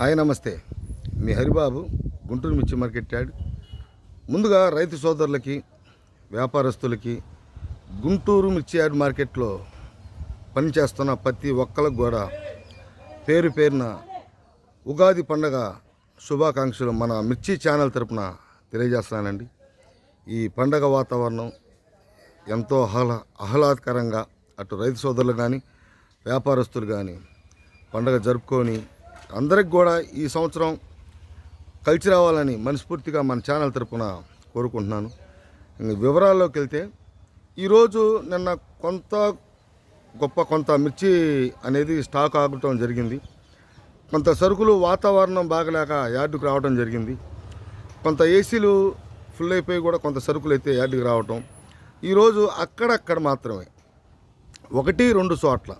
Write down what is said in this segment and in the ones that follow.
Hi నమస్తే. మీ హరిబాబు గుంటూరు మిర్చి market add. ముందుగా రైతు సోదరులకి వ్యాపారస్తులకి గుంటూరు మిర్చి యాడ్ మార్కెట్లో పనిచేస్తున్న ప్రతి ఒక్కరికి కూడా పేరు పేరున ఉగాది పండగ శుభాకాంక్షలు మన మిర్చి ఛానల్ తరపున తెలియజేస్తున్నానండి. ఈ పండగ వాతావరణం ఎంతో ఆహ్లా ఆహ్లాదకరంగా అటు రైతు సోదరులు కానీ వ్యాపారస్తులు కానీ పండగ జరుపుకొని అందరికి కూడా ఈ సంవత్సరం కలిసి రావాలని మనస్ఫూర్తిగా మన ఛానల్ తరపున కోరుకుంటున్నాను. వివరాల్లోకి వెళ్తే ఈరోజు నిన్న కొంత గొప్ప కొంత మిర్చి అనేది స్టాక్ ఆగటం జరిగింది. కొంత సరుకులు వాతావరణం బాగలేక యార్డుకు రావడం జరిగింది. కొంత ఏసీలు ఫుల్ అయిపోయి కూడా కొంత సరుకులు అయితే యార్డుకు రావటం. ఈరోజు అక్కడక్కడ మాత్రమే ఒకటి రెండు చోట్ల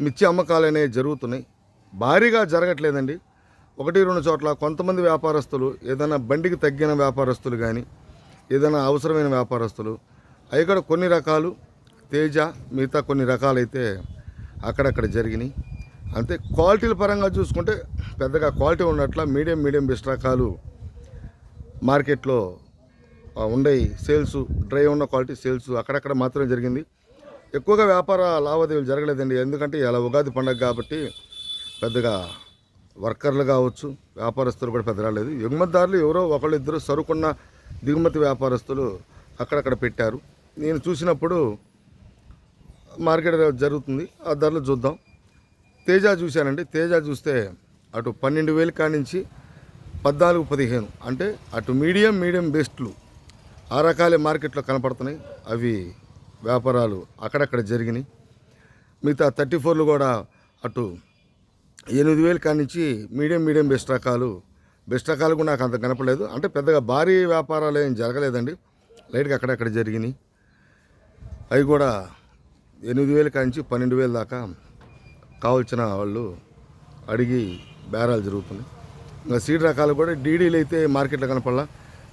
మిర్చి అమ్మకాలు అనేవి జరుగుతున్నాయి. భారీగా జరగట్లేదండి. ఒకటి రెండు చోట్ల కొంతమంది వ్యాపారస్తులు ఏదైనా బండికి తగ్గిన వ్యాపారస్తులు కానీ ఏదైనా అవసరమైన వ్యాపారస్తులు అవి కూడా కొన్ని రకాలు తేజ మిగతా కొన్ని రకాలైతే అక్కడక్కడ జరిగినాయి. అంతే క్వాలిటీల పరంగా చూసుకుంటే పెద్దగా క్వాలిటీ ఉన్నట్ల మీడియం మీడియం బెస్ట్ రకాలు మార్కెట్లో ఉండయి సేల్స్ డ్రై ఉన్న క్వాలిటీ సేల్స్ అక్కడక్కడ మాత్రమే జరిగింది. ఎక్కువగా వ్యాపార లావాదేవీలు జరగలేదండి. ఎందుకంటే ఇలా ఉగాది పండగ కాబట్టి పెద్దగా వర్కర్లు కావచ్చు వ్యాపారస్తులు కూడా పెద్ద రాలేదు ఎగుమతిదారులు ఎవరో ఒకళ్ళు ఇద్దరు సరుకున్న దిగుమతి వ్యాపారస్తులు అక్కడక్కడ పెట్టారు. నేను చూసినప్పుడు మార్కెట్ జరుగుతుంది ఆ ధరలు చూద్దాం. తేజ చూశానండి. తేజ చూస్తే అటు పన్నెండు వేలు కానించి పద్నాలుగు పదిహేను. అంటే అటు మీడియం మీడియం బెస్ట్లు ఆ రకాలే మార్కెట్లో కనపడుతున్నాయి. అవి వ్యాపారాలు అక్కడక్కడ జరిగినాయి. మిగతా థర్టీ ఫోర్లు కూడా అటు ఎనిమిది వేలు కానించి మీడియం మీడియం బెస్ట్ రకాలు. బెస్ట్ రకాలు కూడా నాకు అంత కనపడలేదు. అంటే పెద్దగా భారీ వ్యాపారాలు ఏం జరగలేదండి. లైట్గా అక్కడక్కడ జరిగినాయి. అవి కూడా ఎనిమిది వేలు కానించి పన్నెండు వేలు దాకా కావాల్సిన వాళ్ళు అడిగి బేరాలు జరుగుతున్నాయి. ఇంకా సీడ్ రకాలు కూడా డీడీలు అయితే మార్కెట్లో కనపడాల.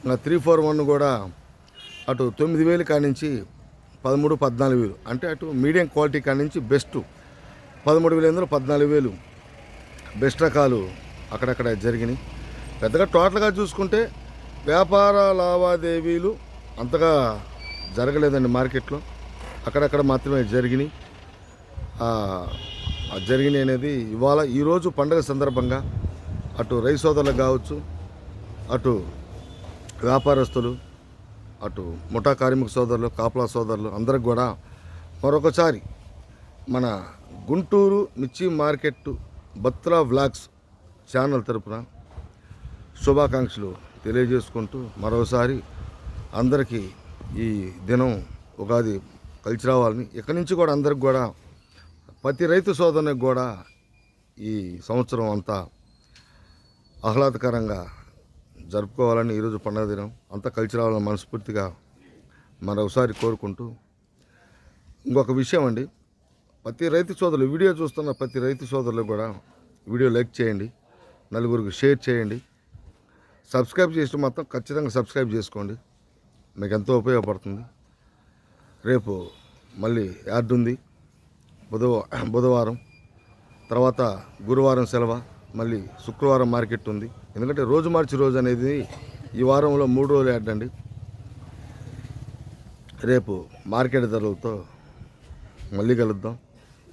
ఇంకా త్రీ ఫోర్ వన్ కూడా అటు తొమ్మిది వేలు కానించి పదమూడు పద్నాలుగు వేలు. అంటే అటు మీడియం క్వాలిటీ కానించి బెస్ట్ పదమూడు వేల ఎనిమిది పద్నాలుగు వేలు. బెస్ట్ రకాలు అక్కడక్కడ జరిగినాయి. పెద్దగా టోటల్గా చూసుకుంటే వ్యాపార లావాదేవీలు అంతగా జరగలేదండి మార్కెట్లో. అక్కడక్కడ మాత్రమే జరిగినాయి. జరిగినాయి అనేది ఇవాళ ఈరోజు పండగ సందర్భంగా అటు రైతు సోదరులకు కావచ్చు అటు వ్యాపారస్తులు అటు ముఠా కార్మిక సోదరులు కాపలా సోదరులు అందరికి కూడా మరొకసారి మన గుంటూరు మిర్చి మార్కెట్ బత్రా వ్లాగ్స్ ఛానల్ తరపున శుభాకాంక్షలు తెలియజేసుకుంటూ మరోసారి అందరికీ ఈ దినం ఉగాది కలిసి రావాలని ఇక్కడి నుంచి కూడా అందరికి కూడా ప్రతి రైతు సోదరునికి కూడా ఈ సంవత్సరం అంతా ఆహ్లాదకరంగా జరుపుకోవాలని ఈరోజు పండుగ దినం. అంతా కలిసి రావాలని మనస్ఫూర్తిగా మరొకసారి కోరుకుంటూ ఇంకొక విషయం అండి. ప్రతి రైతు సోదరులు వీడియో చూస్తున్న ప్రతి రైతు సోదరులు కూడా వీడియో లైక్ చేయండి నలుగురికి షేర్ చేయండి. సబ్స్క్రైబ్ చేసి మాత్రం ఖచ్చితంగా సబ్స్క్రైబ్ చేసుకోండి. మీకు ఎంతో ఉపయోగపడుతుంది. రేపు మళ్ళీ యాడ్ ఉంది. బుధవ బుధవారం. తర్వాత గురువారం సెలవు మళ్ళీ శుక్రవారం మార్కెట్ ఉంది. ఎందుకంటే రోజు మార్చి రోజు అనేది ఈ వారంలో మూడు రోజులు యాడ్ అండి. రేపు మార్కెట్ ధరలతో మళ్ళీ కలుద్దాం.